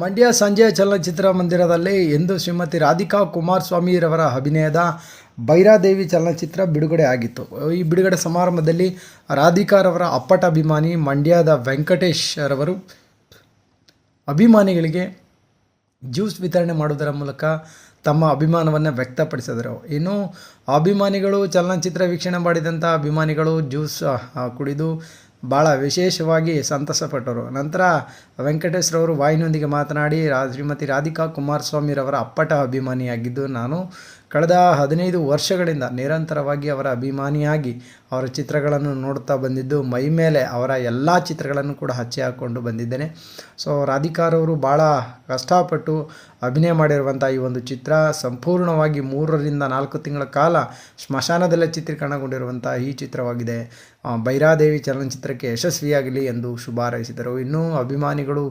ಮಂಡ್ಯ ಸಂಜಯ ಚಲನಚಿತ್ರ ಮಂದಿರದಲ್ಲಿ ಇಂದು ಶ್ರೀಮತಿ ರಾಧಿಕಾ ಕುಮಾರಸ್ವಾಮಿರವರ ಅಭಿನಯದ ಭೈರಾದೇವಿ ಚಲನಚಿತ್ರ ಬಿಡುಗಡೆ ಆಗಿತ್ತು. ಈ ಬಿಡುಗಡೆ ಸಮಾರಂಭದಲ್ಲಿ ರಾಧಿಕಾರವರ ಅಪ್ಪಟ ಅಭಿಮಾನಿ ಮಂಡ್ಯದ ವೆಂಕಟೇಶ್ ರವರು ಅಭಿಮಾನಿಗಳಿಗೆ ಜ್ಯೂಸ್ ವಿತರಣೆ ಮಾಡುವುದರ ಮೂಲಕ ತಮ್ಮ ಅಭಿಮಾನವನ್ನು ವ್ಯಕ್ತಪಡಿಸಿದರು. ಇನ್ನು ಅಭಿಮಾನಿಗಳು ಚಲನಚಿತ್ರ ವೀಕ್ಷಣೆ ಮಾಡಿದಂಥ ಅಭಿಮಾನಿಗಳು ಜ್ಯೂಸ್ ಕುಡಿದು ಭಾಳ ವಿಶೇಷವಾಗಿ ಸಂತಸಪಟ್ಟರು. ನಂತರ ವೆಂಕಟೇಶ್ವರವರು ವಾಯಿನೊಂದಿಗೆ ಮಾತನಾಡಿ ರಾ ಶ್ರೀಮತಿ ರಾಧಿಕಾ ಕುಮಾರಸ್ವಾಮಿರವರ ಅಪ್ಪಟ ಅಭಿಮಾನಿಯಾಗಿದ್ದು ನಾನು ಕಳೆದ ಹದಿನೈದು ವರ್ಷಗಳಿಂದ ನಿರಂತರವಾಗಿ ಅವರ ಅಭಿಮಾನಿಯಾಗಿ ಅವರ ಚಿತ್ರಗಳನ್ನು ನೋಡ್ತಾ ಬಂದಿದ್ದು, ಮೈ ಮೇಲೆ ಅವರ ಎಲ್ಲ ಚಿತ್ರಗಳನ್ನು ಕೂಡ ಹಚ್ಚಿ ಹಾಕ್ಕೊಂಡು ಬಂದಿದ್ದೇನೆ. ಸೊ ರಾಧಿಕಾರವರು ಭಾಳ ಕಷ್ಟಪಟ್ಟು ಅಭಿನಯ ಮಾಡಿರುವಂಥ ಈ ಒಂದು ಚಿತ್ರ, ಸಂಪೂರ್ಣವಾಗಿ ಮೂರರಿಂದ ನಾಲ್ಕು ತಿಂಗಳ ಕಾಲ ಸ್ಮಶಾನದಲ್ಲೇ ಚಿತ್ರೀಕರಣಗೊಂಡಿರುವಂಥ ಈ ಚಿತ್ರವಾಗಿದೆ. ಬೈರಾದೇವಿ ಚಲನಚಿತ್ರಕ್ಕೆ ಯಶಸ್ವಿಯಾಗಲಿ ಎಂದು ಶುಭ ಹಾರೈಸಿದರು. ಇನ್ನೂ ಅಭಿಮಾನಿಗಳು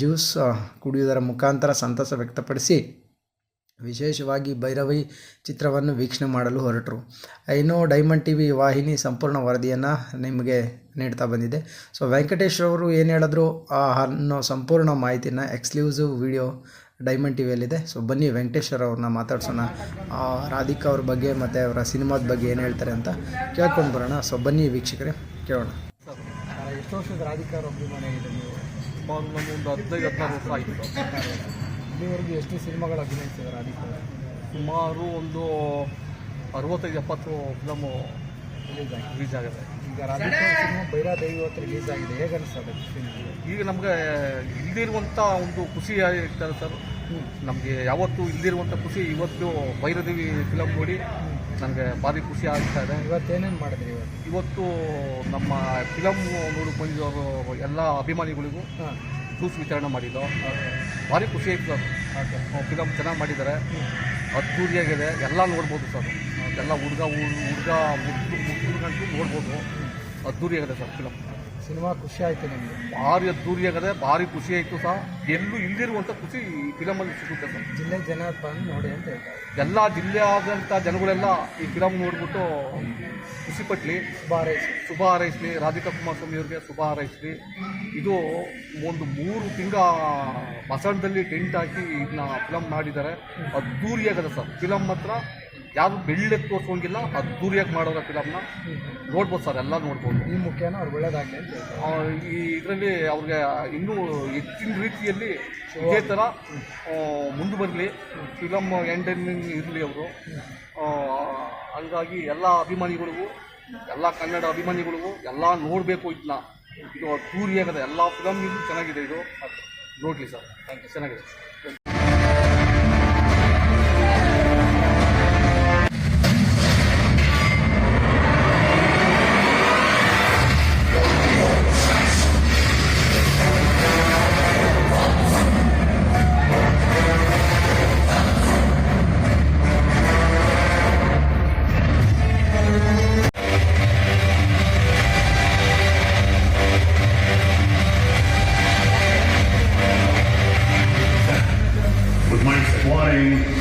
ಜ್ಯೂಸ್ ಕುಡಿಯುವುದರ ಮುಖಾಂತರ ಸಂತಸ ವ್ಯಕ್ತಪಡಿಸಿ ವಿಶೇಷವಾಗಿ ಭೈರವಿ ಚಿತ್ರವನ್ನು ವೀಕ್ಷಣೆ ಮಾಡಲು ಹೊರಟರು. ಇನ್ನು ಡೈಮಂಡ್ ಟಿ ವಿ ವಾಹಿನಿ ಸಂಪೂರ್ಣ ವರದಿಯನ್ನು ನಿಮಗೆ ನೀಡ್ತಾ ಬಂದಿದೆ. ಸೊ ವೆಂಕಟೇಶ್ ಅವರು ಏನು ಹೇಳಿದ್ರು? ಆ ಅನ್ನೋ ಸಂಪೂರ್ಣ ಮಾಹಿತಿನ ಎಕ್ಸ್ಕ್ಲೂಸಿವ್ ವಿಡಿಯೋ ಡೈಮಂಡ್ ಟಿ ವಿಯಲ್ಲಿದೆ ಸೊ ಬನ್ನಿ ವೆಂಕಟೇಶ್ವರ ಅವ್ರನ್ನ ಮಾತಾಡ್ಸೋಣ. ರಾಧಿಕಾ ಅವ್ರ ಬಗ್ಗೆ ಮತ್ತು ಅವರ ಸಿನಿಮಾದ ಬಗ್ಗೆ ಏನು ಹೇಳ್ತಾರೆ ಅಂತ ಕೇಳ್ಕೊಂಡು ಬರೋಣ. ಸೊ ಬನ್ನಿ ವೀಕ್ಷಕರೇ, ಕೇಳೋಣ. ಎಷ್ಟು ವರ್ಷದ ರಾಧಿಕಾ ಅವ್ರ ಅಭಿಮಾನಿ ಆಗಿದೆ ನೀವು. ಒಂದು ಹದಿನೈದು, ಹದಿನಾರು ವರ್ಷ ಆಯಿತು. ಇಲ್ಲಿವರೆಗೂ ಎಷ್ಟು ಸಿನಿಮಾಗಳು ಅಭಿನಯಿಸಿದ್ದಾರೆ ಅದಕ್ಕೆ ಸುಮಾರು ಒಂದು ಅರವತ್ತೈದು ಎಪ್ಪತ್ತು ಫಿಲಮು ರಿಲೀಸ್ ಆಗಿದೆ. ರಿಲೀಸ್ ಆಗಿದೆ. ಈಗ ರಾಧಿಕಾ ಸಿನಿಮಾ ಭೈರಾದೇವಿ ಹೊತ್ತು ರಿಲೀಸ್ ಆಗಿದೆ. ಹೇಗೆ ಅನಿಸ್ತದೆ ಈಗ ನಮಗೆ ಇಲ್ದಿರುವಂಥ ಒಂದು ಖುಷಿ ಆಗಿರ್ತಾರೆ ಸರ್. ನಮಗೆ ಯಾವತ್ತೂ ಇಲ್ದಿರುವಂಥ ಖುಷಿ. ಇವತ್ತು ಭೈರದೇವಿ ಫಿಲಮ್ ನೋಡಿ ನನಗೆ ಭಾರಿ ಖುಷಿ ಆಗ್ತಾ ಇದೆ. ಇವತ್ತೇನೇನು ಮಾಡಿದ್ರಿ ಇವತ್ತು? ಇವತ್ತು ನಮ್ಮ ಫಿಲಮ್ ನೋಡಿ ಬಂದಿರೋರು ಎಲ್ಲ ಅಭಿಮಾನಿಗಳಿಗೂ ಜ್ಯೂಸ್ ವಿತರಣೆ ಮಾಡಿದ್ದು. ಭಾರಿ ಖುಷಿ ಆಯ್ತು ಸರ್. ಫಿಲಮ್ ಚೆನ್ನಾಗಿ ಮಾಡಿದ್ದಾರೆ. ಅದ್ದೂರಿಯಾಗಿದೆ ಎಲ್ಲ ನೋಡ್ಬೋದು ಸರ್. ಎಲ್ಲ ಹುಡುಗ ಹುಡುಗ ಮುದ್ದು ನೋಡ್ಬೋದು. ಅದ್ದೂರಿಯಾಗಿದೆ ಸರ್ ಫಿಲಮ್ ಸಿನಿಮಾ ಖುಷಿ ಆಯ್ತು ನಿಮಗೆ. ಭಾರಿ ಅದ್ದೂರಿಯಾಗಿದೆ ಭಾರಿ ಖುಷಿ ಆಯಿತು ಸಹ. ಎಲ್ಲೂ ಇಲ್ದಿರುವಂತ ಖುಷಿ ಈ ಫಿಲಮಲ್ಲಿ ಸಿಗುತ್ತೆ ಸರ್. ಜಿಲ್ಲೆ ಜನ ಬಂದು ನೋಡಿ ಅಂತ ಹೇಳ್ತಾರೆ. ಎಲ್ಲ ಜಿಲ್ಲೆಯಾದಂಥ ಜನಗಳೆಲ್ಲ ಈ ಫಿಲಮ್ ನೋಡ್ಬಿಟ್ಟು ಖುಷಿ ಪಟ್ಲಿ. ಶುಭ ಹಾರೈಸಿ ಶುಭ ಹಾರೈಸಲಿ. ರಾಧಿಕಾ ಕುಮಾರಸ್ವಾಮಿ ಅವ್ರಿಗೆ ಶುಭ ಹಾರೈಸಲಿ. ಇದು ಒಂದು ಮೂರು ತಿಂಗಳ ಬಸವಣ್ಣದಲ್ಲಿ ಟೆಂಟ್ ಹಾಕಿ ಇದನ್ನ ಫಿಲಮ್ ಮಾಡಿದ್ದಾರೆ. ಅದ್ದೂರಿಯಾಗದೆ ಸರ್. ಫಿಲಮ್ ಮಾತ್ರ ಯಾರು ಬೆಳ್ಳಕ್ಕೆ ತೋರಿಸೋಂಗಿಲ್ಲ ಅದ್ದೂರಿಯಾಗಿ ಮಾಡೋರ ಫಿಲಮ್ನ. ನೋಡ್ಬೋದು ಸರ್ ಎಲ್ಲ ನೋಡ್ಬೋದು. ಈ ಮುಖ್ಯನ ಅವ್ರು ಒಳ್ಳೇದಾಗಲಿ ಈ ಇದರಲ್ಲಿ ಅವ್ರಿಗೆ ಇನ್ನೂ ಹೆಚ್ಚಿನ ರೀತಿಯಲ್ಲಿ ಇದೇ ಥರ ಮುಂದೆ ಬರಲಿ ಫಿಲಮ್ ಎಂಟರ್ಟೈನ್ಮೆಂಟ್ ಇರಲಿ ಅವರು. ಹಂಗಾಗಿ ಎಲ್ಲ ಅಭಿಮಾನಿಗಳಿಗೂ ಎಲ್ಲ ಕನ್ನಡ ಅಭಿಮಾನಿಗಳಿಗೂ ಎಲ್ಲ ನೋಡಬೇಕು ಇದನ್ನ ಇದು ಅದ್ದೂರಿಯಾಗದೆ ಎಲ್ಲ ಫಿಲಮ್ ಇದು ಚೆನ್ನಾಗಿದೆ ಇದು. ನೋಡಲಿ ಸರ್. ಥ್ಯಾಂಕ್ ಯು ಚೆನ್ನಾಗಿದೆ. saying,